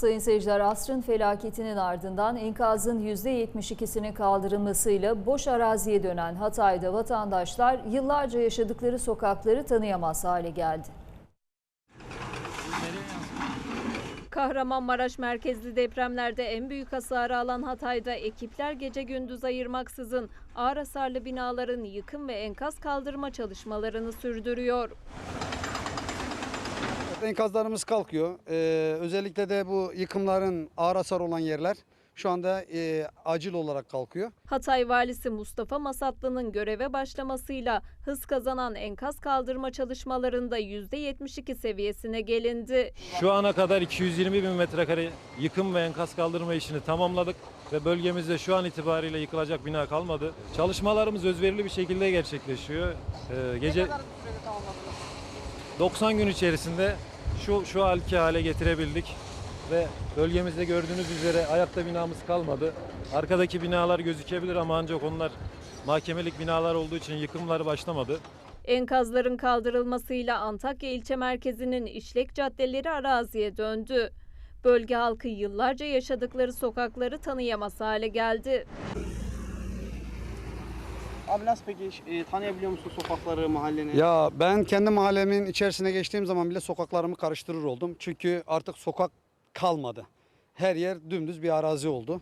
Sayın seyirciler asrın felaketinin ardından enkazın %72'sinin kaldırılmasıyla boş araziye dönen Hatay'da vatandaşlar yıllarca yaşadıkları sokakları tanıyamaz hale geldi. Kahramanmaraş merkezli depremlerde en büyük hasarı alan Hatay'da ekipler gece gündüz ayırmaksızın ağır hasarlı binaların yıkım ve enkaz kaldırma çalışmalarını sürdürüyor. Enkazlarımız kalkıyor. Ee, özellikle de bu yıkımların ağır hasar olan yerler şu anda e, acil olarak kalkıyor. Hatay valisi Mustafa Masatlı'nın göreve başlamasıyla hız kazanan enkaz kaldırma çalışmalarında %72 seviyesine gelindi. Şu ana kadar 220 bin metrekare yıkım ve enkaz kaldırma işini tamamladık ve bölgemizde şu an itibariyle yıkılacak bina kalmadı. Çalışmalarımız özverili bir şekilde gerçekleşiyor. Ee, gece 90 gün içerisinde şu şu halki hale getirebildik ve bölgemizde gördüğünüz üzere ayakta binamız kalmadı. Arkadaki binalar gözükebilir ama ancak onlar mahkemelik binalar olduğu için yıkımları başlamadı. Enkazların kaldırılmasıyla Antakya ilçe merkezinin işlek caddeleri araziye döndü. Bölge halkı yıllarca yaşadıkları sokakları tanıyamaz hale geldi. Abi nasıl peki e, tanıyabiliyor musun sokakları, mahalleni? Ya ben kendi mahallemin içerisine geçtiğim zaman bile sokaklarımı karıştırır oldum. Çünkü artık sokak kalmadı. Her yer dümdüz bir arazi oldu.